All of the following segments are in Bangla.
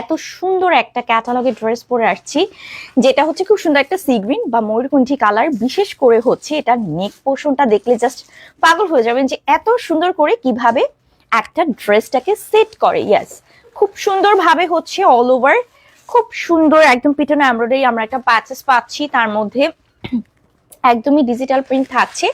এত সুন্দর একটা ক্যাটালগের ড্রেস পরে আসছি, যেটা হচ্ছে খুব সুন্দর একটা সি গ্রিন বা ময়ূরকণ্ঠী কালার বিশেষ করে হচ্ছে এটা নেক পোর্শনটা দেখলে জাস্ট পাগল হয়ে যাবেন যে এত সুন্দর করে কীভাবে একটা ড্রেসটাকে সেট করে। ইয়াস খুব সুন্দরভাবে হচ্ছে অল ওভার খুব সুন্দর একদম পিটনে এমব্রয়ডারি আমরা একটা প্যাচেস পাচ্ছি, তার মধ্যে একদমই ডিজিটাল প্রিন্ট থাকছে।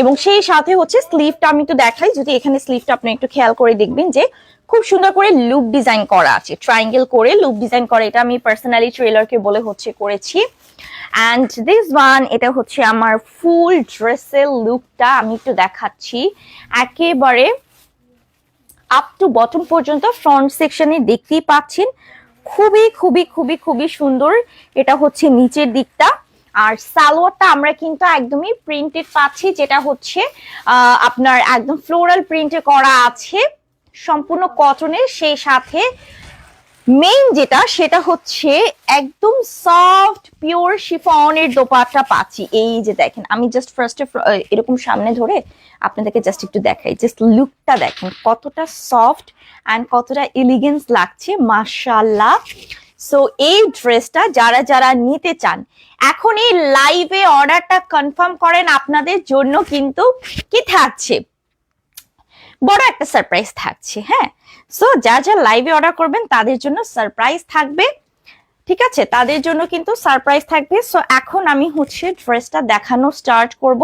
এবং সেই সাথে হচ্ছে স্লিভটা আমি একটু দেখাই, যদি এখানে স্লিভটা আপনি একটু খেয়াল করে দেখবেন যে খুব সুন্দর করে লুপ ডিজাইন করা আছে ট্রায়াঙ্গেল করে লুপ ডিজাইন করা। এটা আমি পার্সোনালি ট্রেলারকে বলে হচ্ছে করেছি। অ্যান্ড দিস ওয়ান এটা হচ্ছে আমার ফুল ড্রেসের লুকটা আমি একটু দেখাচ্ছি। একেবারে আপ টু বটম পর্যন্ত ফ্রন্ট সেকশনে দেখতেই পাচ্ছেন। খুবই খুবই খুবই খুবই সুন্দর। এটা হচ্ছে নিচের দিকটা। আর সালোয়ারটা আমরা কিন্তু একদমই প্রিন্টেড পাচ্ছি, যেটা হচ্ছে আপনার একদম ফ্লোরাল প্রিন্টে করা আছে। সম্পূর্ণ কটনের সেই সাথে মেইন যেটা, সেটা হচ্ছে একদম সফট পিওর শিফনের দোপাট্টা পাচ্ছি। এই যে দেখেন, আমি জাস্ট ফার্স্টে এরকম সামনে ধরে আপনাদেরকে জাস্ট একটু দেখাই। জাস্ট লুকটা দেখেন, কতটা সফট অ্যান্ড কতটা এলিগেন্স লাগছে মাশাল্লাহ সো এই ড্রেসটা যারা যারা নিতে চান, এখন এই লাইভে অর্ডারটা কনফার্ম করেন আপনাদের জন্য কিন্তু কি থাকছে? বড় একটা সারপ্রাইজ থাকছে হ্যাঁ? সো যা যা লাইভে অর্ডার করবেন, তাদের জন্য সারপ্রাইজ থাকবে। ঠিক আছে? তাদের জন্য কিন্তু সারপ্রাইজ থাকবে। সো এখন আমি হচ্ছে ড্রেসটা দেখানো স্টার্ট করব।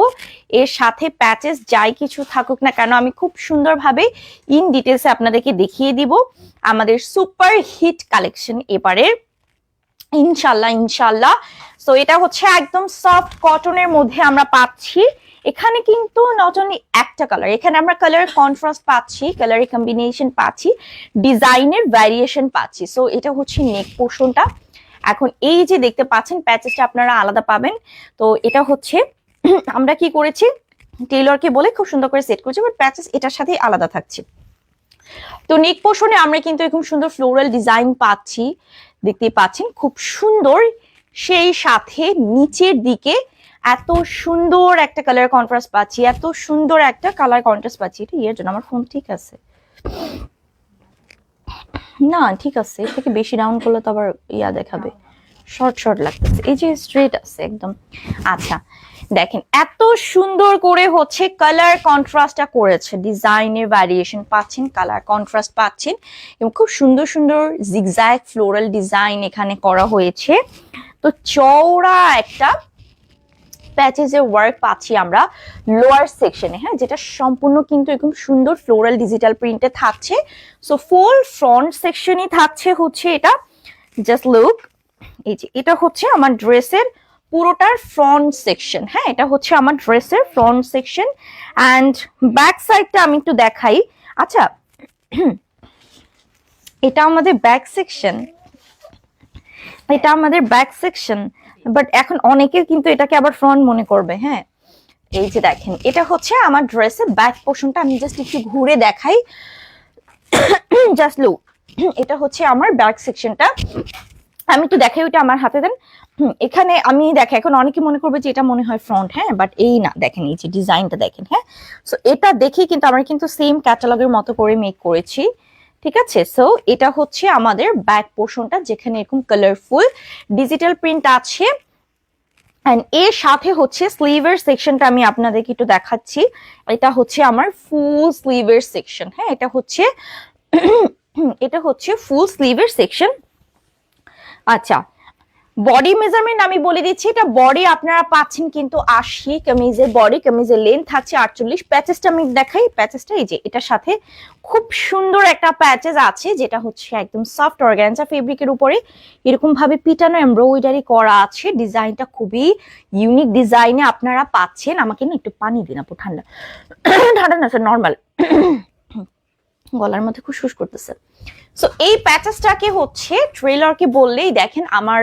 এর সাথে প্যাচেস যাই কিছু থাকুক না কেন, আমি খুব সুন্দরভাবে ইন ডিটেলসে আপনাদেরকে দেখিয়ে দিব। আমাদের সুপার হিট কালেকশন এবারের ইনশাল্লাহ ইনশাল্লাহ। সো এটা হচ্ছে একদম সফট কটনের মধ্যে আমরা পাচ্ছি। এখানে কিন্তু নট অনলি একটা কালার এখানে আমরা কালার কন্ট্রাস্ট পাচ্ছি কালারের কম্বিনেশন পাচ্ছি ডিজাইনের ভ্যারিয়েশন পাচ্ছি। সো এটা হচ্ছে নেক পোর্শনটা এখন এই যে দেখতে পাচ্ছেন প্যাচেসটা আপনারা আলাদা পাবেন। তো এটা হচ্ছে, আমরা কি করেছি? টেলরকে বলে খুব সুন্দর করে সেট করেছি বাট প্যাচেস এটার সাথেই আলাদা থাকছে। তো নেক পোর্শনে আমরা কিন্তু এরকম সুন্দর ফ্লোরাল ডিজাইন পাচ্ছি, দেখতে পাচ্ছেন? খুব সুন্দর, সেই সাথে নিচের দিকে এত সুন্দর একটা কালার কন্ট্রাস্ট পাচ্ছি, এত সুন্দর একটা কালার কন্ট্রাস্ট পাচ্ছি। এটা ইয়ের জন্য, আমার ফোন ঠিক আছে। না, ঠিক আছে, এর থেকে বেশি রাউন্ড করলে তো আবার ইয়া দেখাবে। শর্ট শর্ট লাগতেছে। এই যে স্ট্রেট আছে একদম। আচ্ছা দেখেন, এত সুন্দর করে হচ্ছে কালার কন্ট্রাস্টটা করেছে। ডিজাইনের ভ্যারিয়েশন পাচ্ছেন কালার কন্ট্রাস্ট পাচ্ছেন এবং খুব সুন্দর সুন্দর জিগজ্যাগ ফ্লোরাল ডিজাইন এখানে করা হয়েছে। তো চওড়া একটা প্যাচেজের ওয়ার্ক পাচ্ছি আমরা লোয়ার সেকশনে হ্যাঁ? যেটা সম্পূর্ণ কিন্তু এরকম সুন্দর ফ্লোরাল ডিজিটাল প্রিন্টে থাকছে। সো ফুল ফ্রন্ট সেকশনই থাকছে হচ্ছে এটা। জাস্ট লুক এই যে এটা হচ্ছে আমার ড্রেসের পুরোটার ফ্রন্ট সেকশন হ্যাঁ? এটা হচ্ছে আমার ড্রেসের ফ্রন্ট সেকশন অ্যান্ড ব্যাক সাইডটা আমি একটু দেখাই। আচ্ছা এটা আমাদের ব্যাক সেকশন এটা আমাদের ব্যাক সেকশন বাট এখন অনেকে কিন্তু এটাকে আবার ফ্রন্ট মনে করবে হ্যাঁ? এই যে দেখেন, এটা হচ্ছে আমার ড্রেসের ব্যাক পোর্শনটা আমি জাস্ট একটু ঘুরে দেখাই। জাস্ট লুক এটা হচ্ছে আমার ব্যাক সেকশনটা আমি একটু দেখাই ওইটা আমার হাতে দেন। এখানে আমি দেখে, এখন অনেকে মনে করবে যে এটা মনে হয় ফ্রন্ট হ্যাঁ? বাট এই না, দেখেন, এই যে ডিজাইনটা দেখেন হ্যাঁ? সো এটা দেখে কিন্তু আমরা কিন্তু সেম ক্যাটালগের মতো করে মেক করেছি। ঠিক আছে? সো এটা হচ্ছে আমাদের ব্যাক পোর্শনটা যেখানে এরকম কালারফুল ডিজিটাল প্রিন্ট আছে। অ্যান্ড এর সাথে হচ্ছে স্লিভের সেকশনটা আমি আপনাদেরকে একটু দেখাচ্ছি। এটা হচ্ছে আমার ফুল স্লিভের সেকশন হ্যাঁ? এটা হচ্ছে এটা হচ্ছে ফুল স্লিভের সেকশন আচ্ছা বডি মেজারমেন্ট আমি বলে দিচ্ছি, এটা বডি আপনারা পাচ্ছেন কিন্তু আশি কামিজের বডি কামিজের লেন্থ থাকছে আটচল্লিশ। প্যাচেসটা আমি দেখাই প্যাচেসটা এই যে, এটার সাথে খুব সুন্দর একটা প্যাচেস আছে, যেটা হচ্ছে একদম সফট অর্গ্যানজা ফেব্রিকের উপরে। এরকম ভাবে পিটানো এমব্রয়ডারি করা আছে, ডিজাইনটা খুবই ইউনিক ডিজাইনে আপনারা পাচ্ছেন। আমাকে না একটু পানি দিন আপু, ঠান্ডা। ঠান্ডা না স্যার নর্মাল গলার মধ্যে শুষ করতেছে। সো এই প্যাচেসটাকে হচ্ছে? ট্রেলারকে বললেই দেখেন আমার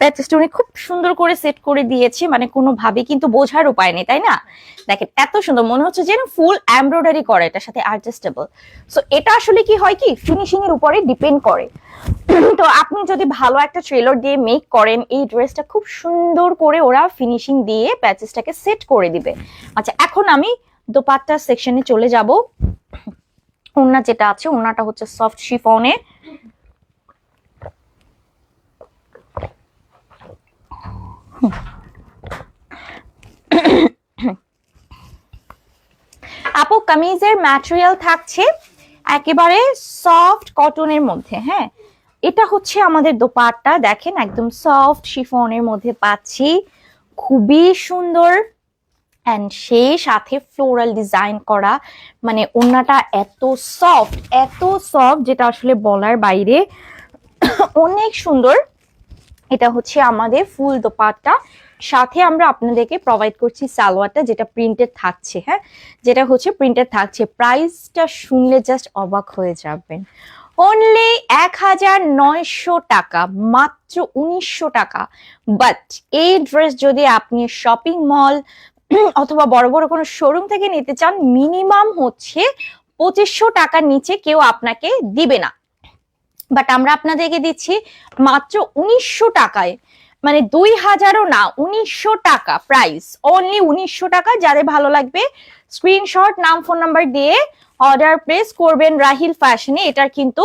প্যাচেসটা উনি খুব সুন্দর করে সেট করে দিয়েছে মানে কোনোভাবে কিন্তু বোঝার উপায় নেই, তাই না? দেখেন, এত সুন্দর, মনে হচ্ছে যেন ফুল এমব্রয়ডারি করে এটার সাথে অ্যাডজাস্টেবল সো এটা আসলে কি হয় কি? ফিনিশিং এর উপরে ডিপেন্ড করে। তো আপনি যদি ভালো একটা ট্রেলার দিয়ে মেক করেন, এই ড্রেসটা খুব সুন্দর করে ওরা ফিনিশিং দিয়ে প্যাচেসটাকে সেট করে দিবে। আচ্ছা এখন আমি দোপাট্টা সেকশনে চলে যাব। ওড়না যেটা আছে ওড়নাটা হচ্ছে সফট শিফনে আপু, কামিজের ম্যাটেরিয়াল থাকছে একেবারে সফট কটনের মধ্যে হ্যাঁ? এটা হচ্ছে আমাদের দোপাট্টা, দেখেন, একদম সফট শিফনের মধ্যে পাচ্ছি। খুবই সুন্দর অ্যান্ড সেই সাথে ফ্লোরাল ডিজাইন করা মানে ওড়নাটা এত সফট এত সফট যেটা আসলে বলার বাইরে। অনেক সুন্দর। এটা হচ্ছে আমাদের ফুল দোপাট্টা। সাথে আমরা আপনাদেরকে প্রোভাইড করছি সালোয়ারটা, যেটা প্রিন্টেড থাকছে হ্যাঁ? যেটা হচ্ছে প্রিন্টেড থাকছে। প্রাইসটা শুনলে জাস্ট অবাক হয়ে যাবেন। অনলি এক হাজার নয়শো টাকা, মাত্র উনিশশো টাকা। বাট এই ড্রেস যদি আপনি শপিং মল অথবা বড় বড় কোনো শোরুম থেকে নিতে চান মিনিমাম হচ্ছে পঁচিশশো টাকার নিচে কেউ আপনাকে দিবে না। বাট আমরা আপনাদেরকে দিচ্ছি মাত্র উনিশশো টাকায়। মানে দুই হাজারও না, উনিশশো টাকা প্রাইস অনলি উনিশশো টাকা, যাদের ভালো লাগবে স্ক্রিনশট নাম ফোন নাম্বার দিয়ে অর্ডার প্লেস করবেন রাহিল ফ্যাশনে এটার কিন্তু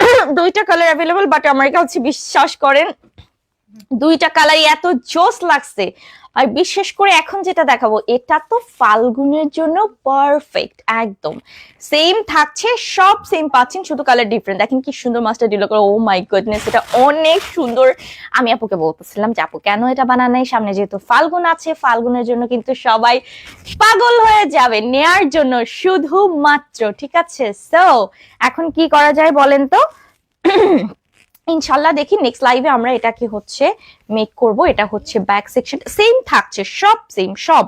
দুইটা কালার অ্যাভেলেবল বাট আমার কাছে বিশ্বাস করেন দুইটা কালারই এত জোস লাগছে। আর বিশেষ করে এখন যেটা দেখাবো, এটা তো ফাল্গুনের জন্য পারফেক্ট একদম। সেম থাকছে, সব সেম পাচ্ছেন, শুধু কালার ডিফারেন্ট দেখেন কি সুন্দর মাস্টার ডিল করে ও মাই গুডনেস এটা অনেক সুন্দর। আমি আপুকে বলতেছিলাম যে, আপু, কেন এটা বানানোই সামনে যেহেতু ফাল্গুন আছে, ফাল্গুনের জন্য কিন্তু সবাই পাগল হয়ে যাবে, নেয়ার জন্য শুধুমাত্র, ঠিক আছে? সো এখন কি করা যায় বলেন তো? ইনশাল্লাহ দেখি নেক্সট লাইভে আমরা এটাকে হচ্ছে মেক করব। এটা হচ্ছে ব্যাক সেকশন সেম থাকছে, সব সেম সব।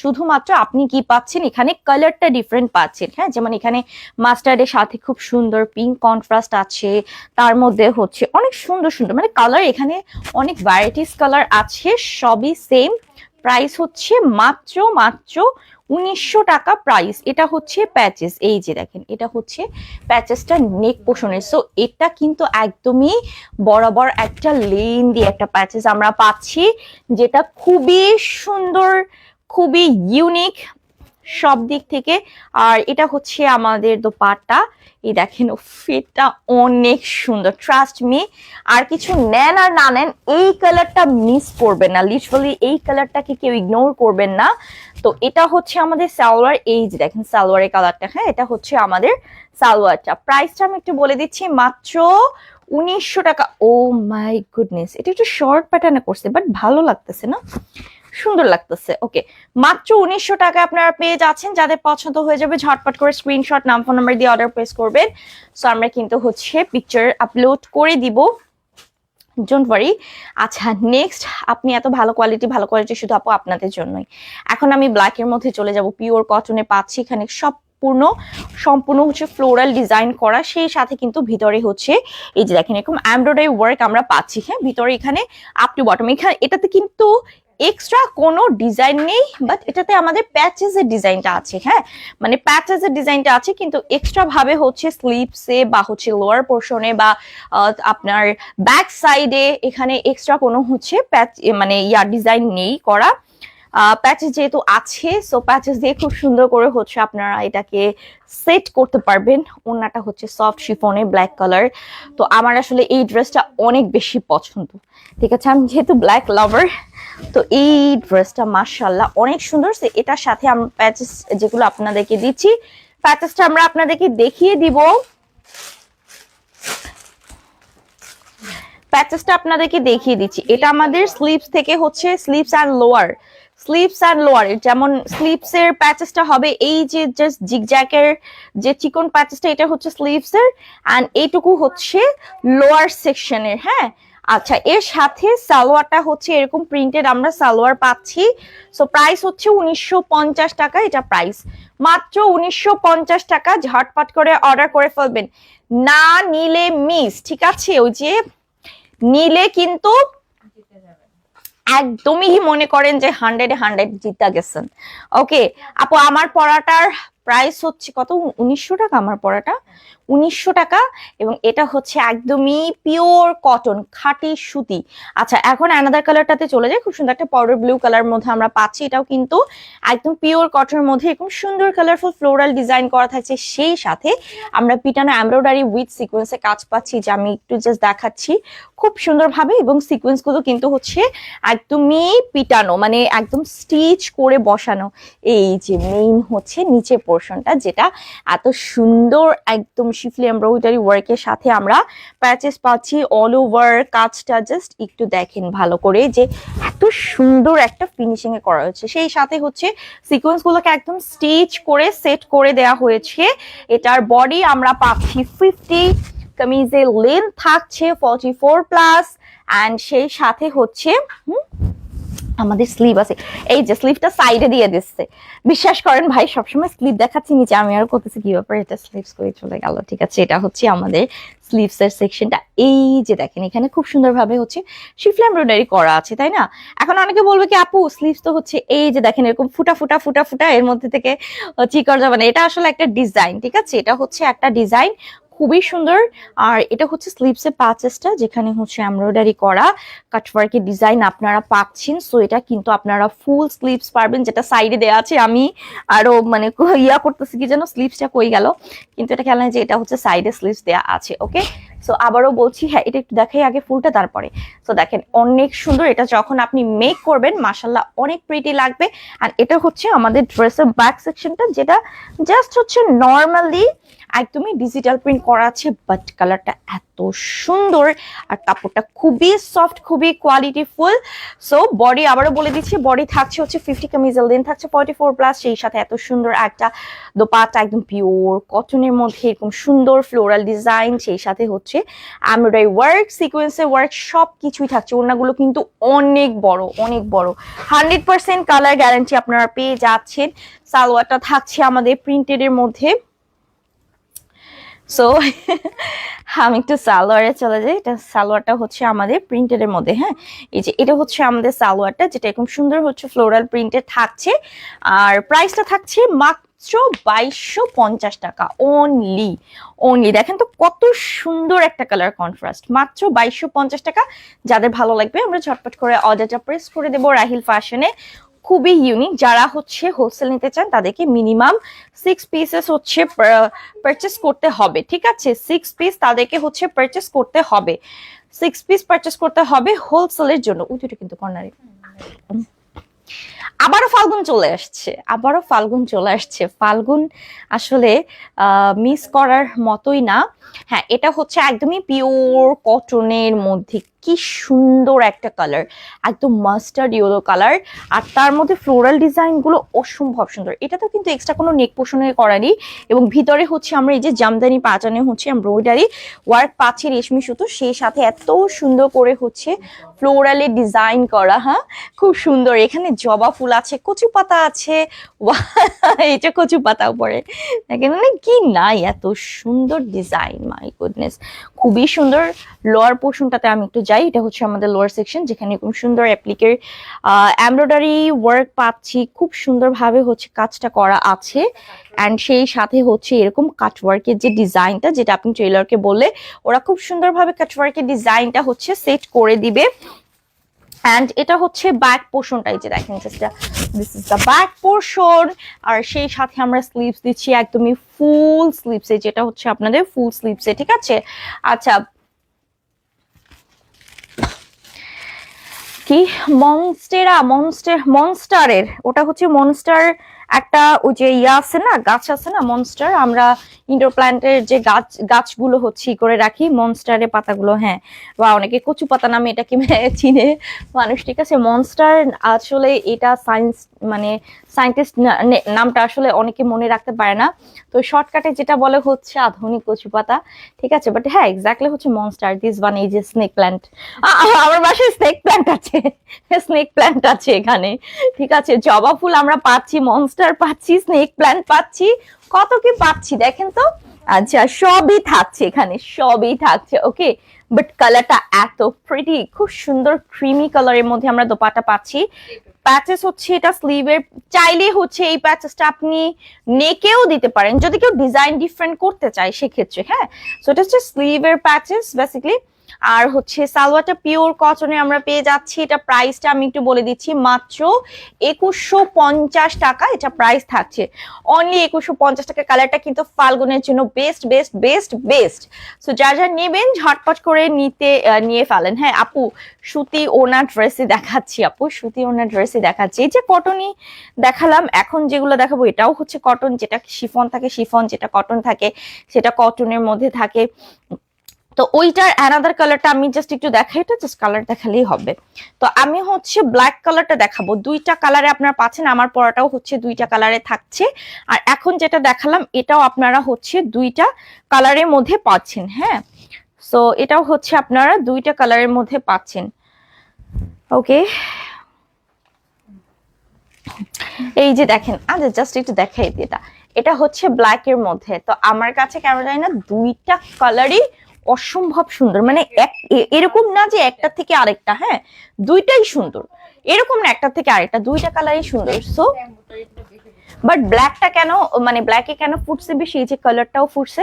শুধুমাত্র আপনি কি পাচ্ছেন? এখানে কালারটা ডিফারেন্ট পাচ্ছেন। হ্যাঁ যেমন এখানে মাস্টার্ডের সাথে খুব সুন্দর পিঙ্ক কন্ট্রাস্ট আছে। তার মধ্যে হচ্ছে অনেক সুন্দর সুন্দর। মানে কালার এখানে অনেক ভ্যারাইটিস কালার আছে, সবই সেম প্রাইস হচ্ছে মাত্র মাত্র উনিশশো টাকা প্রাইস এটা হচ্ছে প্যাচেস এই যে দেখেন, এটা হচ্ছে প্যাচেসটা নেক পোষণের সো এটা কিন্তু একদমই বরাবর একটা লেন দিয়ে একটা প্যাচেস আমরা পাচ্ছি, যেটা খুবই সুন্দর, খুবই ইউনিক সব দিক থেকে। আর এটা হচ্ছে আমাদের দোপাট্টা। এই দেখেন ফিটটা অনেক সুন্দর ট্রাস্ট মি আর কিছু নেন আর না নেন, এই কালারটা মিস করবেন না। লিটারালি এই কালারটাকে কেউ ইগনোর করবেন না। তো এটা হচ্ছে আমাদের সালোয়ার, এই যে দেখেন সালোয়ারের কালারটা হ্যাঁ? এটা হচ্ছে আমাদের সালোয়ারটা। প্রাইসটা আমি একটু বলে দিচ্ছি, মাত্র উনিশশো টাকা। ও মাই গুডনেস এটা একটু শর্ট প্যাটার্নে করছে বাট ভালো লাগতেছে না? সুন্দর লাগতেছে। ওকে মাত্র উনিশশো টাকা আপনারা পেয়ে যাচ্ছেন। যাদের পছন্দ হয়ে যাবে, ঝটপট করে স্ক্রিনশট নাম ফোন নাম্বার দিয়ে অর্ডার প্লেস করবেন। সো আমরা কিন্তু হচ্ছে পিকচার আপলোড করে দিব। ডোন্ট ওয়ারি আচ্ছা নেক্সট আপনি এত ভালো কোয়ালিটি ভালো কোয়ালিটি শুধু আপু আপনাদের জন্যই। এখন আমি ব্ল্যাকের মধ্যে চলে যাব। পিওর কটনে পাচ্ছি এখানে সব সম্পূর্ণ সম্পূর্ণ হচ্ছে ফ্লোরাল ডিজাইন করা। সেই সাথে কিন্তু ভিতরে হচ্ছে, এই যে দেখেন এরকম এমব্রয়ডারি ওয়ার্ক আমরা পাচ্ছি। হ্যাঁ ভিতরে এখানে আপ টু বটম এখানে, এটাতে কিন্তু এক্সট্রা কোনো ডিজাইন নেই বাট এটাতে আমাদের প্যাচেস এর ডিজাইনটা আছে হ্যাঁ? মানে প্যাচেস এর ডিজাইনটা আছে, কিন্তু এক্সট্রা ভাবে হচ্ছে স্লিপসে বা হচ্ছে লোয়ার পোর্শনে বা আপনার ব্যাক সাইডে এখানে এক্সট্রা কোনো হচ্ছে প্যাচ মানে ইয়ার ডিজাইন নেই করা। প্যাচেস যেহেতু আছে সো প্যাচেস দিয়ে খুব সুন্দর করে হচ্ছে আপনারা এটাকে সেট করতে পারবেন। ওনাটা হচ্ছে সফট শিফনে ব্ল্যাক কালার তো আমার আসলে এই ড্রেসটা অনেক বেশি পছন্দ। ঠিক আছে, আমি যেহেতু ব্ল্যাক লাভার তো এই ড্রেসটা মার্শাল্লাহ অনেক সুন্দর। এটার সাথে আমরা প্যাচেস যেগুলো আপনাদেরকে দিচ্ছি প্যাচেসটা আমরা আপনাদেরকে দেখিয়ে দিব। প্যাচেসটা আপনাদেরকে দেখিয়ে দিচ্ছি। এটা আমাদের স্লিপস থেকে হচ্ছে sleeves and lower sleeves and lower যেমন স্লিপস এর প্যাচেসটা হবে, এই যে জাস্ট জিগজ্যাকের যে চিকন প্যাচেসটা এটা হচ্ছে স্লিপস এর অ্যান্ড এইটুকু হচ্ছে লোয়ার সেকশনের হ্যাঁ? আচ্ছা এর সাথে সালোয়ারটা হচ্ছে এরকম প্রিন্টেড আমরা সালোয়ার পাচ্ছি। সো প্রাইস হচ্ছে উনিশশো পঞ্চাশ টাকা, এটা প্রাইস মাত্র উনিশশো পঞ্চাশ টাকা, ঝটপট করে অর্ডার করে ফেলবেন। না নিলে মিস ঠিক আছে? ওই যে নিলে কিন্তু একদমই মনে করেন যে হান্ড্রেড হান্ড্রেড জিতা গেছেন। ওকে আপু, আমার পড়াটার প্রাইস হচ্ছে কত? উনিশশো টাকা আমার পড়াটা? উনিশশো টাকা এবং এটা হচ্ছে একদমই পিওর কটন খাঁটি সুতি। আচ্ছা এখন অ্যানাদার কালারটাতে চলে যায় খুব সুন্দর একটা পাউডার ব্লু কালার মধ্যে আমরা পাচ্ছি। এটাও কিন্তু একদম পিওর কটনের মধ্যে এরকম সুন্দর কালারফুল ফ্লোরাল ডিজাইন করা থাকছে। সেই সাথে আমরা পিটানো এমব্রয়ডারি উইথ সিকোয়েন্সে কাজ পাচ্ছি, যে আমি একটু জাস্ট দেখাচ্ছি। খুব সুন্দরভাবে এবং সিকোয়েন্সগুলো কিন্তু হচ্ছে একদমই পিটানো মানে একদম স্টিচ করে বসানো। এই যে মেইন হচ্ছে নিচে পোর্শনটা যেটা এত সুন্দর, একদম শিফলি এমব্রয়ডারি ওয়ার্কের সাথে আমরা প্যাচেস পাচ্ছি অল ওভার কাজটা জাস্ট একটু দেখেন ভালো করে যে এত সুন্দর একটা ফিনিশিং এ করা হয়েছে। সেই সাথে হচ্ছে সিকোয়েন্স গুলোকে একদম স্টিচ করে সেট করে দেয়া হয়েছে। এটার বডি আমরা পাচ্ছি ফিফটি কামিজের লেন্থ থাকছে ফর্টি ফোর প্লাস অ্যান্ড সেই সাথে হচ্ছে হুম, আমাদের স্লিভ আছে। এই যে স্লিভটা সাইডে দিয়ে দিচ্ছে। বিশ্বাস করেন ভাই, সবসময় স্লিভ দেখাচ্ছি, নিচে আমি আর করতেছি, কি ব্যাপার? এটা স্লিভস করে চলে গেল, ঠিক আছে? এটা হচ্ছে আমাদের স্লিভস এর সেকশনটা এই যে দেখেন, এখানে খুব সুন্দরভাবে হচ্ছে শিফল এমব্রয়ডারি করা আছে, তাই না? এখন অনেকে বলবে কি, আপু স্লিভস তো হচ্ছে এই যে দেখেন, এরকম ফুটা ফুটা ফুটা ফুটা, এর মধ্যে থেকে চিকর যাবে না। এটা আসলে একটা ডিজাইন ঠিক আছে? এটা হচ্ছে একটা ডিজাইন খুবই সুন্দর। আর এটা হচ্ছে স্লিভস এর প্যাচেসটা যেখানে হচ্ছে এমব্রয়ডারি করা কাটওয়ার্কের ডিজাইন আপনারা পাচ্ছেন। সো এটা কিন্তু আপনারা ফুল স্লিপস পারবেন, যেটা সাইডে দেওয়া আছে। আমি আরও মানে ইয়া করতেছি কি যেন স্লিপসটা কই গেল। কিন্তু এটা খেয়াল যে এটা হচ্ছে সাইডে স্লিপস দেওয়া আছে ওকে সো আবারও বলছি হ্যাঁ এটা একটু দেখাই আগে ফুলটা, তারপরে। সো দেখেন, অনেক সুন্দর। এটা যখন আপনি মেক করবেন মাসাল্লাহ অনেক প্রিটি লাগবে। আর এটা হচ্ছে আমাদের ড্রেসের ব্যাক সেকশনটা যেটা জাস্ট হচ্ছে নর্মালি একদমই ডিজিটাল প্রিন্ট করা আছে বাট কালারটা এত সুন্দর আর কাপড়টা খুবই সফট খুবই কোয়ালিটিফুল সো বডি আবারও বলে দিচ্ছি বডি থাকছে হচ্ছে ফিফটি কামিজেল দেন থাকছে ফর্টি ফোর প্লাস সেই সাথে এত সুন্দর একটা দোপাটা একদম পিওর কটনের মধ্যে, এরকম সুন্দর ফ্লোরাল ডিজাইন সেই সাথে হচ্ছে এমব্রয়ডারি ওয়ার্ক সিকোয়েন্সের ওয়ার্ক সব কিছুই থাকছে। ওড়নাগুলো কিন্তু অনেক বড় অনেক বড়। হান্ড্রেড পার্সেন্ট কালার গ্যারান্টি আপনারা পেয়ে যাচ্ছেন। সালোয়ারটা থাকছে আমাদের প্রিন্টেডের মধ্যে। সো আমি একটু সালোয়ারে চলে যাই। এটা সালোয়ারটা হচ্ছে আমাদের প্রিন্টেড এর মধ্যে হ্যাঁ? এই যে, এটা হচ্ছে আমাদের সালোয়ারটা, যেটা এরকম সুন্দর হচ্ছে ফ্লোরাল প্রিন্টেড থাকছে। আর প্রাইসটা থাকছে মাত্র বাইশশো পঞ্চাশ টাকা অনলি অনলি দেখেন তো কত সুন্দর একটা কালার কন্ট্রাস্ট মাত্র বাইশশো পঞ্চাশ টাকা। যাদের ভালো লাগবে, আমরা ঝটপট করে অর্ডারটা প্রেস করে দেবো রাহিল ফ্যাশনে খুবই ইউনিক যারা হচ্ছে হোলসেল নিতে চান, তাদেরকে মিনিমাম সিক্স পিসেস হচ্ছে পারচেস করতে হবে, ঠিক আছে? সিক্স পিস তাদেরকে হচ্ছে পারচেস করতে হবে। সিক্স পিস পারচেস করতে হবে হোলসেলের জন্য। দুটো কিন্তু কর্নারে আবারও ফাল্গুন চলে আসছে, আবারও ফাল্গুন চলে আসছে। ফাল্গুন আসলে মিস করার মতোই না। হ্যাঁ এটা হচ্ছে একদমই পিওর কটনের মধ্যে কি সুন্দর একটা কালার একদম মাস্টার্ড ইয়েলো কালার আর তার মধ্যে ফ্লোরাল ডিজাইনগুলো অসম্ভব সুন্দর। এটা তো কিন্তু এক্সট্রা কোনো নেক পোষণের করারই এবং ভিতরে হচ্ছে আমরা এই যে জামদানি, পাচানে হচ্ছে এমব্রয়ডারি ওয়ার্ক পাচ্ছি রেশমি সুতো, সেই সাথে এত সুন্দর করে হচ্ছে ফ্লোরালের ডিজাইন করা হ্যাঁ? খুব সুন্দর। এখানে জবা ফুল আছে, কচু পাতা আছে। এটা কচু পাতা উপরে দেখেন মানে কি নাই, এত সুন্দর ডিজাইন মাই গুডনেস খুবই সুন্দর লোয়ার পোর্শনটাতে আমি একটু যাই। এটা হচ্ছে আমাদের লোয়ার সেকশন যেখানে খুব সুন্দর অ্যাপ্লিকের এমব্রয়ডারি ওয়ার্ক পাচ্ছি। খুব সুন্দরভাবে হচ্ছে কাজটা করা আছে। অ্যান্ড সেই সাথে হচ্ছে এরকম কাটওয়ার্কের যে ডিজাইনটা যেটা আপনি ট্রেলারকে বললে, ওরা খুব সুন্দরভাবে কাটওয়ার্কের ডিজাইনটা হচ্ছে সেট করে দিবে। অ্যান্ড এটা হচ্ছে ব্যাক পোর্শনটা এই যে দেখেন sister this is the back portion আর সেই সাথে আমরা স্লিভস দিচ্ছি একদমই ফুল স্লিভসে যেটা হচ্ছে আপনাদের ফুল স্লিভসে ঠিক আছে? আচ্ছা। কি? মনস্টেরা মনস্টার মনস্টারের ওটা হচ্ছে মনস্টার একটা ওই যে ইয়া আছে না, গাছ আছে না মনস্টার আমরা ইনডোর প্ল্যান্টের যে গাছ, গাছগুলো হচ্ছে করে রাখি মনস্টারের পাতাগুলো হ্যাঁ। বা অনেকে কচু পাতা নামে এটাকে চিনে। মানুষ, ঠিক আছে মনস্টার আসলে এটা সায়েন্স মানে সায়েন্টিস্ট নামটা আসলে অনেকে মনে রাখতে পারে না। তো শর্টকাটে যেটা বলে হচ্ছে আধুনিক কচু পাতা, ঠিক আছে? বাট হ্যাঁ এক্স্যাক্টলি হচ্ছে মনস্টার দিস ওয়ান এই যে স্নেক প্ল্যান্ট আমার বাসায় স্নেক প্ল্যান্ট আছে। স্নেক প্ল্যান্ট আছে এখানে। ঠিক আছে? জবা ফুল আমরা পাচ্ছি মনস্টার পাচ্ছি স্নেক প্ল্যান্ট পাচ্ছি। কত কি পাচ্ছি দেখেন তো? আচ্ছা সবই থাকছে এখানে, সবই থাকছে ওকে বাট কালারটা এত প্রিটি খুব সুন্দর ক্রিমি কালারের মধ্যে আমরা দোপাটা পাচ্ছি। প্যাচেস হচ্ছে এটা স্লিভের চাইলে হচ্ছে এই প্যাচেসটা আপনি নেকেও দিতে পারেন। যদি কেউ ডিজাইন ডিফারেন্ট করতে চায় সেক্ষেত্রে হ্যাঁ? সো এটা হচ্ছে স্লিভের প্যাচেস বেসিক্যালি আর হচ্ছে সালোয়ারটা পিওর কটনে আমরা পেয়ে যাচ্ছি। এটা প্রাইসটা আমি একটু বলে দিচ্ছি, মাত্র একুশশো পঞ্চাশ টাকা এটা প্রাইস থাকছে। অনলি একুশশো পঞ্চাশ টাকা কালারটা কিন্তু ফাল্গুনের জন্য best best best best so যা যা নেবেন, ঝটপট করে নিতে নিয়ে ফেলেন। হ্যাঁ আপু, সুতি ওনা ড্রেসই দেখাচ্ছি, আপু, সুতি ওনা ড্রেসই দেখাচ্ছি। এই যে কটনই দেখালাম, এখন যেগুলো দেখাবো, এটাও হচ্ছে কটন যেটা শিফন থাকে, শিফন যেটা কটন থাকে, সেটা কটনের মধ্যে থাকে। তো ওইটার অ্যানাদার কালারটা আমি জাস্ট একটু দেখাই, এটা জাস্ট কালার দেখালেই হবে। তো আমি হচ্ছে ব্ল্যাক কালারটা দেখাবো। দুইটা কালারে আপনারা পাচ্ছেন, আমার পরাটাও হচ্ছে দুইটা কালারে থাকছে। আর এখন যেটা দেখালাম, এটাও আপনারা হচ্ছে দুইটা কালারের মধ্যে পাচ্ছেন হ্যাঁ? সো এটাও হচ্ছে আপনারা দুইটা কালারের মধ্যে পাচ্ছেন। ওকে এই যে দেখেন আচ্ছা জাস্ট একটু দেখাই এটা। এটা হচ্ছে ব্ল্যাক এর মধ্যে। তো আমার কাছে কেন জানি না, দুইটা কালারই অসম্ভব সুন্দর। মানে এক এরকম না যে একটা থেকে আরেকটা হ্যাঁ? দুইটাই সুন্দর। এরকম না একটা থেকে আরেকটা, দুইটা কালারই সুন্দর। সো বাট ব্ল্যাকটা কেন মানে ব্ল্যাকে কেন ফুটছে বেশি? এই যে কালারটাও ফুটছে।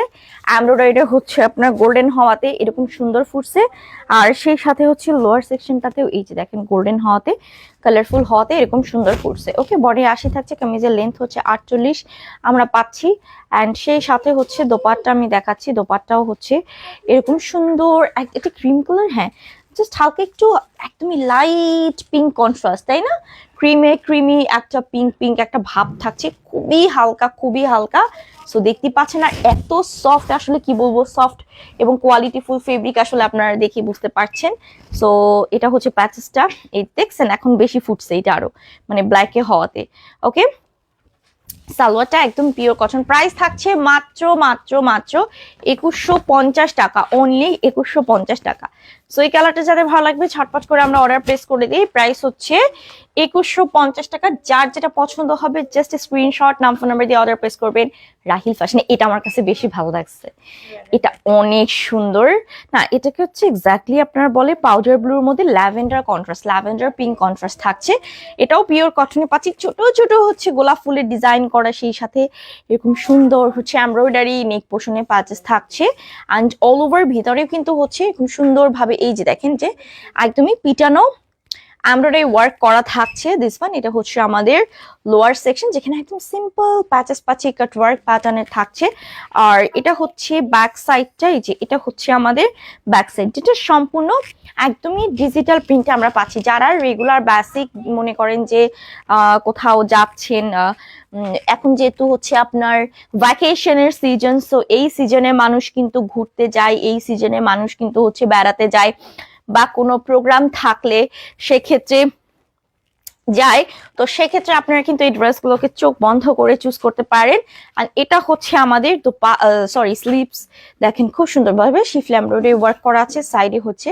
এমব্রয়ডারিটা হচ্ছে আপনার গোল্ডেন হওয়াতে এরকম সুন্দর ফুটছে। আর সেই সাথে হচ্ছে লোয়ার সেকশনটাতেও এই যে দেখেন গোল্ডেন হওয়াতে কালারফুল হওয়াতে এরকম সুন্দর ফুটছে। ওকে বডি আশি থাকছে কামিজের লেন্থ হচ্ছে আটচল্লিশ, আমরা পাচ্ছি। অ্যান্ড সেই সাথে হচ্ছে দোপাট্টা আমি দেখাচ্ছি, দোপাট্টাও হচ্ছে এরকম সুন্দর, এক- একটা ক্রিম কালার হ্যাঁ। জাস্ট হালকা একটু একদমই লাইট পিঙ্ক কন্ট্রাস্ট তাই না? ক্রিমে ক্রিমি একটা পিঙ্ক পিঙ্ক একটা ভাব থাকছে, খুবই হালকা খুবই হালকা। সো দেখতে পাচ্ছেন আর এত সফট আসলে কি বলব সফট এবং কোয়ালিটি ফুল ফেব্রিক আসলে আপনারা দেখে বুঝতে পারছেন। সো এটা হচ্ছে প্যাচেসটা, এই দেখছেন, এখন বেশি ফুটছে এটা আরও মানে ব্ল্যাকে হওয়াতে ওকে সালোয়ারটা একদম পিওর কটন প্রাইস থাকছে মাত্র মাত্র মাত্র একুশশো টাকা অনলি একুশশো টাকা। সো এই কালারটা যাদের ভালো লাগবে ছটপট করে আমরা অর্ডার প্লেস করে দিই। প্রাইস হচ্ছে একুশশো পঞ্চাশ টাকা। যার যেটা পছন্দ হবে জাস্ট স্ক্রিনশট নাম ফোন নাম্বার দিয়ে অর্ডার প্লেস করবেন রাহিল ফ্যাশনে এটা আমার কাছে বেশি ভালো লাগছে। এটা অনেক সুন্দর। না, এটাকে হচ্ছে এক্স্যাক্টলি আপনার বলে পাউডার ব্লুর মধ্যে lavender contrast lavender pink contrast থাকছে। এটাও পিওর কটনে পাচ্ছি। ছোট ছোট হচ্ছে গোলাপ ফুলের ডিজাইন করা সেই সাথে এরকম সুন্দর হচ্ছে এমব্রয়ডারি নেক পোষণে প্যাচেস থাকছে। অ্যান্ড অল ওভার ভিতরেও কিন্তু হচ্ছে এরকম সুন্দরভাবে এই যে দেখেন যে একদমই পিটানো এমব্রয়ডারি ওয়ার্ক করা থাকছে দিস ওয়ান এটা হচ্ছে আমাদের লোয়ার সেকশন যেখানে একদম সিম্পল প্যাচেস পাচ্ছি কাট ওয়ার্ক প্যাটার্নের থাকছে। আর এটা হচ্ছে ব্যাক সাইডটা এই যে এটা হচ্ছে আমাদের ব্যাক সাইড যেটা সম্পূর্ণ একদমই ডিজিটাল প্রিন্টে আমরা পাচ্ছি। যারা রেগুলার বেসিক মনে করেন যে কোথাও যাচ্ছেন এখন যেহেতু হচ্ছে আপনার ভ্যাকেশনের সিজন সো এই সিজনে মানুষ কিন্তু ঘুরতে যায়, এই সিজনে মানুষ কিন্তু হচ্ছে বেড়াতে যায়। বা কোনো প্রোগ্রাম থাকলে সেক্ষেত্রে যায়। তো সেক্ষেত্রে আপনারা কিন্তু এই ড্রেসগুলোকে চোখ বন্ধ করে চুজ করতে পারেন। আর এটা হচ্ছে আমাদের সরি স্লিপস দেখেন খুব সুন্দরভাবে শিফল ওয়ার্ক করা আছে সাইডে হচ্ছে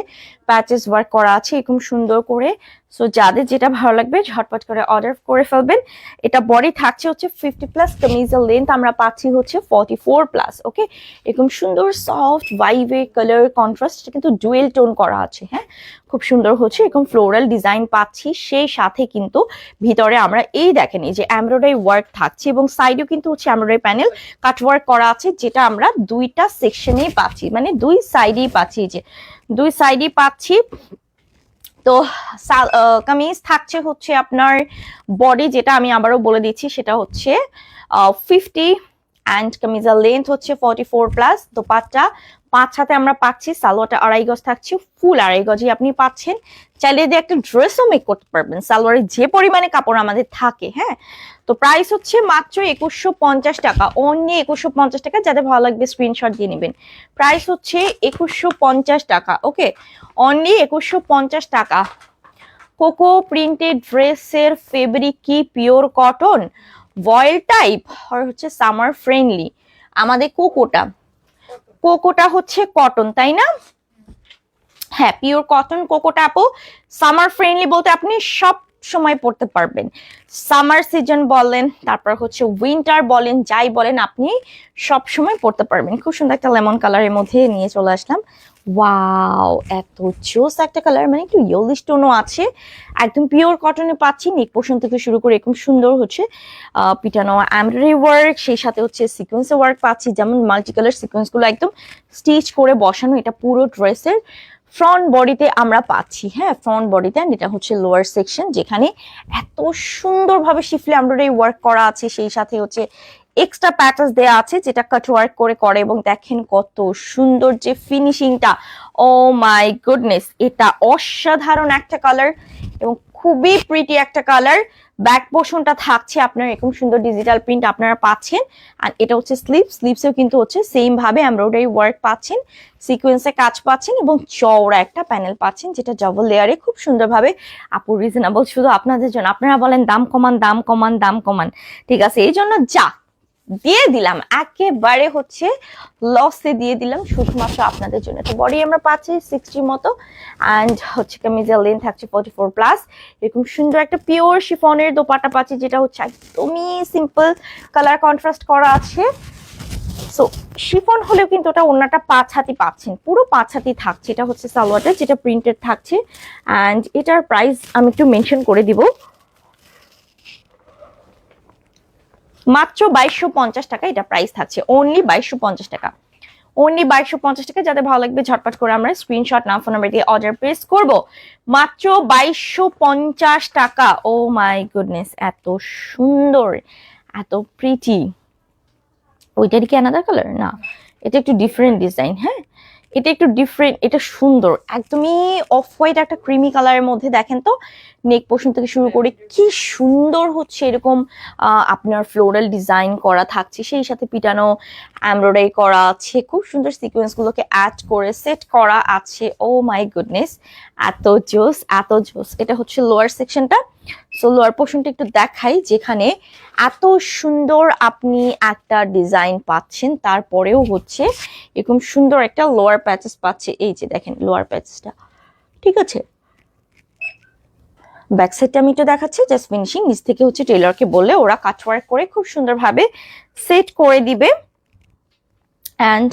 প্যাচেস ওয়ার্ক করা আছে, এরকম সুন্দর করে সো যাদের যেটা ভালো লাগবে, ঝটপট করে অর্ডার করে ফেলবেন। এটা বডি থাকছে হচ্ছে ফিফটি প্লাস কামিজের লেন্থ আমরা পাচ্ছি হচ্ছে ফর্টি ফোর প্লাস ওকে এরকম সুন্দর সফট ভাইভে কালার কন্ট্রাস্ট কিন্তু ডুয়েল টোন করা আছে হ্যাঁ? খুব সুন্দর হচ্ছে, এরকম ফ্লোরাল ডিজাইন পাচ্ছি। সেই সাথে কিন্তু ভিতরে আমরা এই দেখেন যে এমব্রয়ডারি ওয়ার্ক থাকছে এবং সাইডেও কিন্তু হচ্ছে এমব্রয়ডারি প্যানেল কাট ওয়ার্ক করা আছে, যেটা আমরা দুইটা সেকশনেই পাচ্ছি মানে দুই সাইডেই পাচ্ছি যে, দুই সাইডেই পাচ্ছি। তো কামিজ থাকছে হচ্ছে আপনার বডি যেটা আমি আবারও বলে দিচ্ছি সেটা হচ্ছে ফিফটি অ্যান্ড কামিজের লেন্থ হচ্ছে ফর্টি ফোর প্লাস দোপাট্টা। পাঁচ সাথে আমরা পাচ্ছি, সালোয়ারটা আড়াই গজ থাকছে, ফুল আড়াই গজই আপনি পাচ্ছেন। চাইলে দিয়ে একটা ড্রেসও মেক করতে পারবেন সালোয়ারের যে পরিমাণে কাপড় আমাদের থাকে হ্যাঁ? তো প্রাইস হচ্ছে মাত্র একুশশো পঞ্চাশ টাকা অনলি একুশশো পঞ্চাশ টাকা, যাদের ভালো লাগবে স্ক্রিনশট দিয়ে নেবেন। প্রাইস হচ্ছে একুশশো পঞ্চাশ টাকা ওকে অনলি একুশশো পঞ্চাশ টাকা। কোকো প্রিন্টেড ড্রেসের ফেব্রিক কি? পিওর কটন ভয়েল টাইপ হচ্ছে সামার ফ্রেন্ডলি। আমাদের কোকোটা। কোকোটা হচ্ছে কটন, তাই না? হ্যাঁ পিওর কটন কোকোটা আপু। সামার ফ্রেন্ডলি বলতে আপনি সব সময় পড়তে পারবেন। সামার সিজন বলেন, তারপর হচ্ছে উইন্টার বলেন, যাই বলেন, আপনি সব সময় পড়তে পারবেন। খুব সুন্দর একটা লেমন কালারের মধ্যে নিয়ে চলে আসলাম। ওয়াও এত জোস একটা কালার মানে একটু ইয়েলিশ টোনও আছে। একদম পিওর কটনে পাচ্ছি নেক পোর্শন থেকে শুরু করে এরকম সুন্দর হচ্ছে পিটানো এমব্রয়ডারি ওয়ার্ক সেই সাথে হচ্ছে সিকোয়েন্সের ওয়ার্ক পাচ্ছি, যেমন মাল্টি কালার সিকোয়েন্সগুলো একদম স্টিচ করে বসানো, এটা পুরো ড্রেসের ফ্রন্ট বডিতে আমরা পাচ্ছি হ্যাঁ ফ্রন্ট বডিতে অ্যান্ড এটা হচ্ছে লোয়ার সেকশন যেখানে এত সুন্দরভাবে শিফলে এমব্রয়ডারি ওয়ার্ক করা আছে, সেই সাথে হচ্ছে এক্সট্রা প্যাটার্স দেওয়া আছে, যেটা কাট ওয়ার্ক করে করে এবং দেখেন কত সুন্দর যে ফিনিশিংটা ও মাই গুডনেস এটা অসাধারণ একটা কালার এবং খুবই প্রিটি একটা কালার ব্যাক পোর্শনটা থাকছে আপনার এরকম সুন্দর ডিজিটাল প্রিন্ট আপনারা পাচ্ছেন। আর এটা হচ্ছে স্লিপ স্লিপসেও কিন্তু হচ্ছে সেম ভাবে এমব্রয়ডারি ওয়ার্ক পাচ্ছেন। সিকোয়েন্সে কাজ পাচ্ছেন এবং চওড়া একটা প্যানেল পাচ্ছেন, যেটা ডাবল লেয়ারে খুব সুন্দরভাবে আপু রিজনেবল শুধু আপনাদের জন্য। আপনারা বলেন দাম কমান দাম কমান দাম কমান। ঠিক আছে, এই জন্য যা দিয়ে দিলাম। একেবারে হচ্ছে লসে দিয়ে দিলাম শুধুমাত্র আপনাদের জন্য। তো বডি আমরা পাচ্ছি সিক্সটির মতো অ্যান্ড হচ্ছে কামিজের লেন থাকছে ফোর্টি ফোর প্লাস এরকম সুন্দর একটা পিওর শিফনের দোপাটা পাচ্ছি, যেটা হচ্ছে একদমই সিম্পল কালার কন্ট্রাস্ট করা আছে। সো শিফন হলেও কিন্তু ওটা অন্যটা পাঁচ হাতি পাচ্ছেন, পুরো পাঁচ হাতি থাকছে। এটা হচ্ছে সালোয়ারটা, যেটা প্রিন্টেড থাকছে। অ্যান্ড এটার প্রাইস আমি একটু মেনশন করে দিব। মাত্র বাইশশো পঞ্চাশ টাকা এটা প্রাইস থাকছে। অনলি বাইশশো পঞ্চাশ টাকা। অনলি বাইশশো পঞ্চাশ টাকা, যাদের ভালো লাগবে ঝটপট করে আমরা স্ক্রিনশট নাম ফোন নাম্বার দিয়ে অর্ডার প্লেস করব। মাত্র বাইশশো পঞ্চাশ টাকা। ও মাই গুডনেস এত সুন্দর, এত প্রিটি ওইটারই কি আনাদার কালার না, এটা একটু ডিফারেন্ট ডিজাইন হ্যাঁ? এটা একটু ডিফারেন্ট এটা সুন্দর। একদমই অফ হোয়াইট একটা ক্রিমি কালারের মধ্যে দেখেন তো নেক পোর্শন থেকে শুরু করে কি সুন্দর হচ্ছে এরকম আপনার ফ্লোরাল ডিজাইন করা থাকছে। সেই সাথে পিটানো এমব্রয়ডারি করা আছে, খুব সুন্দর সিকোয়েন্সগুলোকে অ্যাড করে সেট করা আছে। ও মাই গুডনেস এত জোস এত জোস এটা হচ্ছে লোয়ার সেকশনটা সো লোয়ার পোর্শনটা একটু দেখাই, যেখানে এত সুন্দর আপনি একটা ডিজাইন পাচ্ছেন, তারপরেও হচ্ছে এরকম সুন্দর একটা লোয়ার প্যাচেস পাচ্ছে। এই যে দেখেন লোয়ার প্যাচেসটা ঠিক আছে? ব্যাক সাইডটা আমি একটু দেখাচ্ছি জাস্ট ফিনিশিং নিচ থেকে হচ্ছে টেলরকে বললে ওরা কাটওয়ার্ক করে খুব সুন্দরভাবে সেট করে দিবে। অ্যান্ড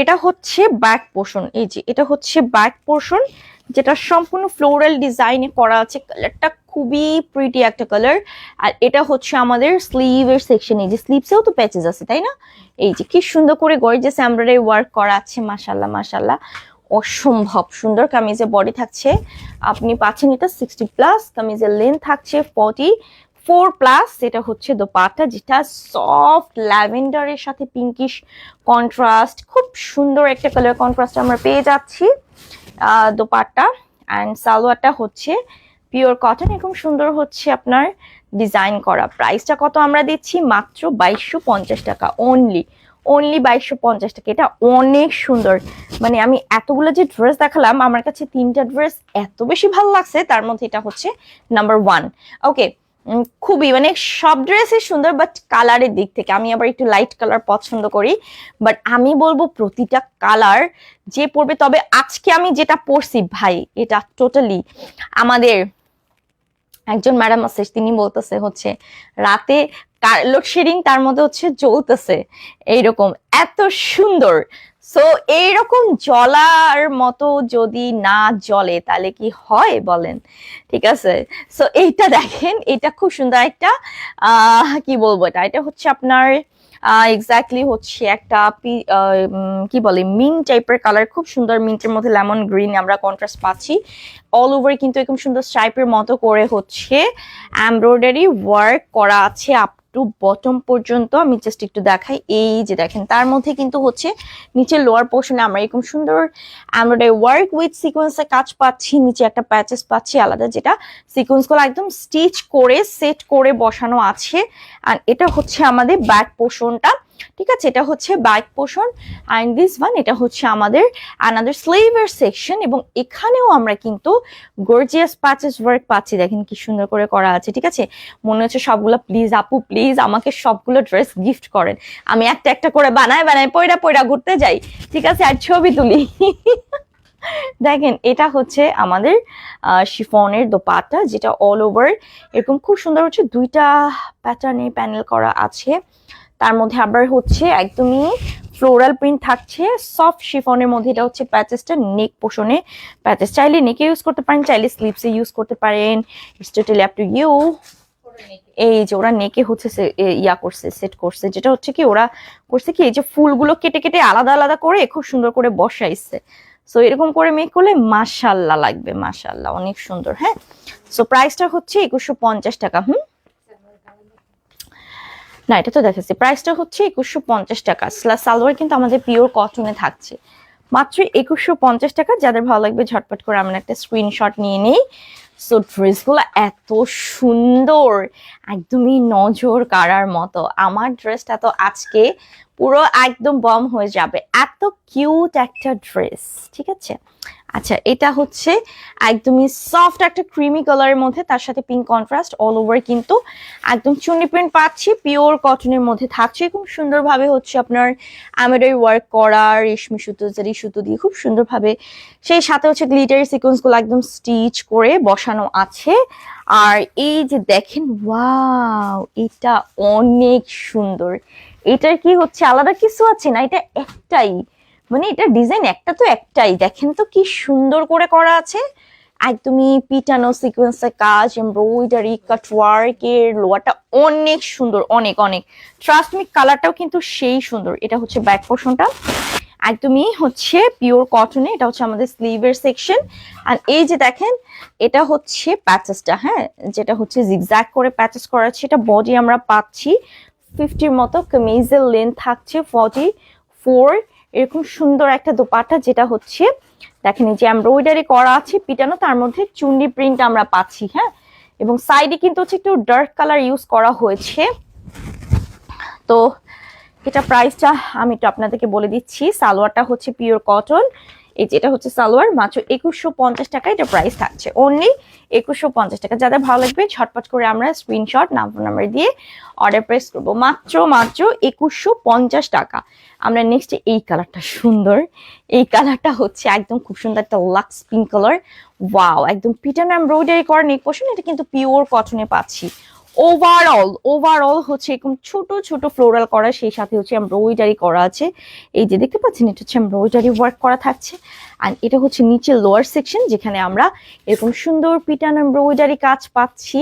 এটা হচ্ছে ব্যাক পোর্শন এই যে এটা হচ্ছে ব্যাক পোর্শন যেটা সম্পূর্ণ ফ্লোরাল ডিজাইনে করা আছে। কালারটা খুবই প্রিটি একটা কালার আর এটা হচ্ছে আমাদের স্লিভের সেকশন এই যে স্লিভসেও তো প্যাচেস আছে তাই না? এই যে কি সুন্দর করে গর্জিয়াস এমব্রয়ডারি ওয়ার্ক করা আছে মাশাল্লাহ মাশাল্লাহ অসম্ভব সুন্দর কামিজে বডি থাকছে। আপনি পাচ্ছেন এটা সিক্সটি প্লাস কামিজের লেন্থ থাকছে ফর্টি ফোর প্লাস এটা হচ্ছে দোপাট্টা যেটা সফট ল্যাভেন্ডারের সাথে পিঙ্কিশ কন্ট্রাস্ট খুব সুন্দর একটা কালার কন্ট্রাস্ট আমরা পেয়ে যাচ্ছি আহ, দোপাট্টা। অ্যান্ড সালোয়ারটা হচ্ছে পিওর কটন এরকম সুন্দর হচ্ছে আপনার ডিজাইন করা। প্রাইসটা কত আমরা দিচ্ছি? মাত্র বাইশশো পঞ্চাশ টাকা অনলি অনলি বাইশশো পঞ্চাশ টাকা। এটা অনেক সুন্দর। মানে আমি এতগুলো যে ড্রেস দেখালাম, আমার কাছে তিনটা ড্রেস এত বেশি ভালো লাগছে, তার মধ্যে এটা হচ্ছে নাম্বার ওয়ান ওকে খুবই মানে সব ড্রেসই সুন্দর বাট কালারের দিক থেকে। আমি আবার একটু লাইট কালার পছন্দ করি। বাট আমি বলব প্রতিটা কালার যে পরবে। তবে আজকে আমি যেটা পরছি, ভাই, এটা টোটালি আমাদের একজন ম্যাডাম আছে, তিনি বলতেছে হচ্ছে, রাতে লোডশেডিং তার মধ্যে হচ্ছে জ্বলতেছে। এইরকম, এত সুন্দর। সো এইরকম জলার মতো যদি না জলে তাহলে কি হয় বলেন? ঠিক আছে? সো এইটা দেখেন, এটা খুব সুন্দর একটা কি বলব এটা? এটা হচ্ছে আপনার এক্স্যাক্টলি হচ্ছে একটা কি বলে মিন টাইপের কালার খুব সুন্দর মিন্টের মধ্যে লেমন গ্রিন আমরা কন্ট্রাস্ট পাচ্ছি। অল ওভার কিন্তু এরকম সুন্দর স্ট্রাইপের মতো করে হচ্ছে এমব্রয়ডারি ওয়ার্ক করা আছে আপ টু বটম পর্যন্ত আমি জাস্ট একটু দেখাই। এই যে দেখেন, তার মধ্যে কিন্তু হচ্ছে নিচে লোয়ার পোর্শনে আমরা এরকম সুন্দর এমব্রয়ডারি ওয়ার্ক উইথ সিকোয়েন্সে কাজ পাচ্ছি, নিচে একটা প্যাচেস পাচ্ছি আলাদা যেটা সিকোয়েন্সগুলো একদম স্টিচ করে সেট করে বসানো আছে। আর এটা হচ্ছে আমাদের ব্যাক পোর্শনটা ঠিক আছে, এটা হচ্ছে বাইক পোষণ অ্যান্ড দিস ওয়ান এটা হচ্ছে আমাদের আনাদার স্লিভের সেকশন এবং এখানেও আমরা কিন্তু গর্জিয়াস প্যাচেস ওয়ার্ক পাচ্ছি। দেখেন কি সুন্দর করে করা আছে, ঠিক আছে? মনে হচ্ছে সবগুলো প্লিজ আপু প্লিজ আমাকে সবগুলো ড্রেস গিফট করেন। আমি একটা একটা করে বানায় বানায় পয়রা পয়রা ঘুরতে যাই, ঠিক আছে? আর ছবি তুলি। দেখেন, এটা হচ্ছে আমাদের শিফনের দোপাটা যেটা অল ওভার এরকম খুব সুন্দর হচ্ছে। দুইটা প্যাটার্নে প্যানেল করা আছে। তার মধ্যে আবার হচ্ছে একদমই ফ্লোরাল প্রিন্ট থাকছে সফট শিফনের মধ্যে। এটা হচ্ছে প্যাচেসটা নেক পোষণে প্যাচেস চাইলে নেকে ইউজ করতে পারেন, চাইলে স্লিপসে ইউজ করতে পারেন। ইটস আপ টু ইউ এই যে ওরা নেকে হচ্ছে ইয়া করছে সেট করছে। যেটা হচ্ছে কি, ওরা করছে কি, এই যে ফুলগুলো কেটে কেটে আলাদা আলাদা করে খুব সুন্দর করে বসাইছে। সো এরকম করে মেক করলে মাশাল্লাহ লাগবে মাশাল্লাহ অনেক সুন্দর হ্যাঁ? সো প্রাইসটা হচ্ছে একুশশো টাকা, হুম? না, এটা তো দেখাচ্ছি। প্রাইসটা হচ্ছে একুশশো পঞ্চাশ টাকা। স্লা- সালোয়ার কিন্তু আমাদের পিওর কটনে থাকছে। মাত্র একুশশো পঞ্চাশ টাকা। যাদের ভালো লাগবে ঝটপট করে আমরা একটা স্ক্রিনশট নিয়ে নিই। সো ড্রেসগুলো এত সুন্দর। একদমই নজর কাড়ার মতো। আমার ড্রেসটা তো আজকে পুরো একদম বম হয়ে যাবে। এত কিউট একটা ড্রেস ঠিক আছে? আচ্ছা এটা হচ্ছে একদমই সফট একটা ক্রিমি কালারের মধ্যে, তার সাথে পিঙ্ক কন্ট্রাস্ট অল ওভার কিন্তু একদম চুনি প্রিন্ট পাচ্ছি পিওর কটনের মধ্যে থাকছে। খুব সুন্দরভাবে হচ্ছে আপনার এমব্রয়ডারি ওয়ার্ক করা, রেশমি সুতো, জারি সুতো দিয়ে খুব সুন্দরভাবে সেই সাথে হচ্ছে গ্লিটারি সিকোয়েন্সগুলো একদম স্টিচ করে বসানো আছে। আর এই যে দেখেন ওয়াও এটা অনেক সুন্দর। এটার কি হচ্ছে, আলাদা কিছু আছে না? এটা একটাই। মানে এটা ডিজাইন একটা তো একটাই। দেখেন তো কি সুন্দর করে করা আছে। একদমই পিটানো সিকোয়েন্সের কাজ এমব্রয়ডারি কাটওয়ার্কের লোয়াটা অনেক সুন্দর, অনেক অনেক। ট্রাস্ট মি কালারটাও কিন্তু সেই সুন্দর। এটা হচ্ছে ব্যাক পোর্শনটা একদমই হচ্ছে পিওর কটনে এটা হচ্ছে আমাদের স্লিভের সেকশন আর এই যে দেখেন, এটা হচ্ছে প্যাচেসটা হ্যাঁ? যেটা হচ্ছে জিগজ্যাগ করে প্যাচেস করা আছে। এটা বডি আমরা পাচ্ছি। ফিফটির মতো কামিজের লেন্থ থাকছে ফর্টি ফোর এরকম সুন্দর একটা দোপাটা যেটা হচ্ছে, দেখেন যে এমব্রয়ডারি করা আছে পিটানো, তার মধ্যে চুন্ডি প্রিন্ট আমরা পাচ্ছি হ্যাঁ? এবং সাইডে কিন্তু হচ্ছে একটু ডার্ক কালার ইউজ করা হয়েছে। তো এটা প্রাইসটা আমি একটু আপনাদেরকে বলে দিচ্ছি, সালোয়ারটা হচ্ছে পিওর কটন এই যেটা হচ্ছে সালোয়ার, মাত্র একুশশো পঞ্চাশ টাকা এটা প্রাইস থাকছে। অনলি একুশশো পঞ্চাশ টাকা। যাদের ভালো লাগবে, ঝটপট করে আমরা স্ক্রিনশট নাম্বার নাম্বার দিয়ে অর্ডার প্রেস করব। মাত্র মাত্র একুশশো পঞ্চাশ টাকা। আমরা নেক্সট এই কালারটা সুন্দর। এই কালারটা হচ্ছে একদম খুব সুন্দর একটা লাক্স পিঙ্ক কালার ওয়াও একদম পিটান এমব্রয়ডারি করা নেক পোর্শন এটা কিন্তু পিওর কটনে পাচ্ছি। ওভারঅল ওভারঅল হচ্ছে এরকম ছোট ছোট ফ্লোরাল করা, সেই সাথে হচ্ছে এমব্রয়ডারি করা আছে। এই যে দেখতে পাচ্ছেন, এটা হচ্ছে এমব্রয়ডারি ওয়ার্ক করা থাকছে। আর এটা হচ্ছে নিচে লোয়ার সেকশন যেখানে আমরা এরকম সুন্দর পিটান এমব্রয়ডারি কাজ পাচ্ছি।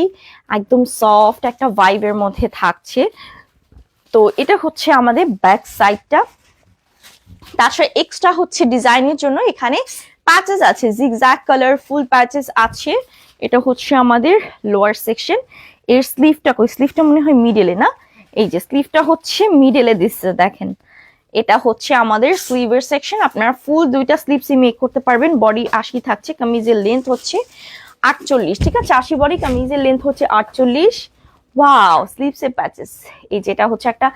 একদম সফট একটা ভাইবের মধ্যে থাকছে। তো এটা হচ্ছে আমাদের ব্যাক সাইডটা তাছাড়া এক্সট্রা হচ্ছে ডিজাইনের জন্য এখানে প্যাচেস আছে জিগজ্যাগ কালার ফুল প্যাচেস আছে। এটা হচ্ছে আমাদের লোয়ার সেকশন এর স্লিভটা কই? স্লিভটা মনে হয় মিডেলে না? এই যে স্লিভটা হচ্ছে মিডলে দিচ্ছে, দেখেন। এটা হচ্ছে আমাদের স্লিভের সেকশন আপনারা ফুল দুইটা স্লিভসই মেক করতে পারবেন। বডি আশি থাকছে, কামিজের লেন্থ হচ্ছে আটচল্লিশ, ঠিক আছে? আশি বডি কামিজের লেন্থ হচ্ছে আটচল্লিশ। ওয়াও স্লিভসে প্যাচেস এই যেটা হচ্ছে একটা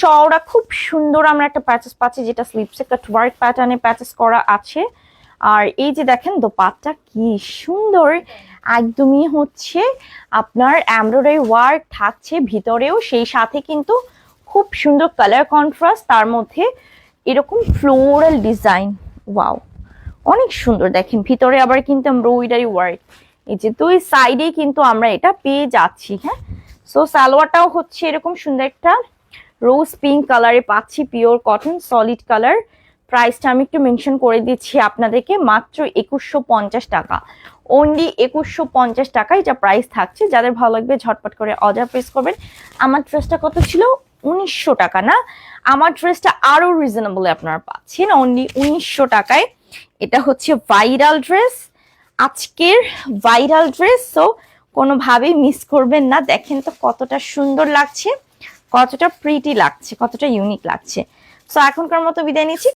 চওড়া, খুব সুন্দর আমরা একটা প্যাচেস পাচ্ছি, যেটা স্লিভসে কাটওয়ার্ক প্যাটার্নে প্যাচেস করা আছে। আর এই যে, দেখেন দোপাট্টা, কি সুন্দর! একদমই হচ্ছে আপনার এমব্রয়ডারি ওয়ার্ক থাকছে ভিতরেও, সেই সাথে কিন্তু খুব সুন্দর কালার কন্ট্রাস্ট তার মধ্যে এরকম ফ্লোরাল ডিজাইন ওয়াও অনেক সুন্দর দেখেন, ভিতরে আবার কিন্তু এমব্রয়ডারি ওয়ার্ক এই যে দুই সাইডেই কিন্তু আমরা এটা পেয়ে যাচ্ছি হ্যাঁ? সো সালোয়ারটাও হচ্ছে এরকম সুন্দর একটা রোজ পিঙ্ক কালারে পাচ্ছি পিওর কটন সলিড কালার প্রাইসটা আমি একটু মেনশন করে দিচ্ছি আপনাদেরকে, মাত্র একুশশো টাকা। অনলি একুশশো পঞ্চাশ টাকা এটা প্রাইস থাকছে। যাদের ভালো লাগবে ঝটপট করে অর্ডার প্রেস করবেন। আমার ড্রেসটা কত ছিল? উনিশশো টাকা না? আমার ড্রেসটা আরও রিজনেবল আপনারা পাচ্ছেন। অনলি উনিশশো টাকায়। এটা হচ্ছে ভাইরাল ড্রেস আজকের ভাইরাল ড্রেস সো কোনোভাবেই মিস করবেন না। দেখেন তো কতটা সুন্দর লাগছে, কতটা প্রিটি লাগছে, কতটা ইউনিক লাগছে। সো এখনকার মতো বিদায় নিচ্ছি।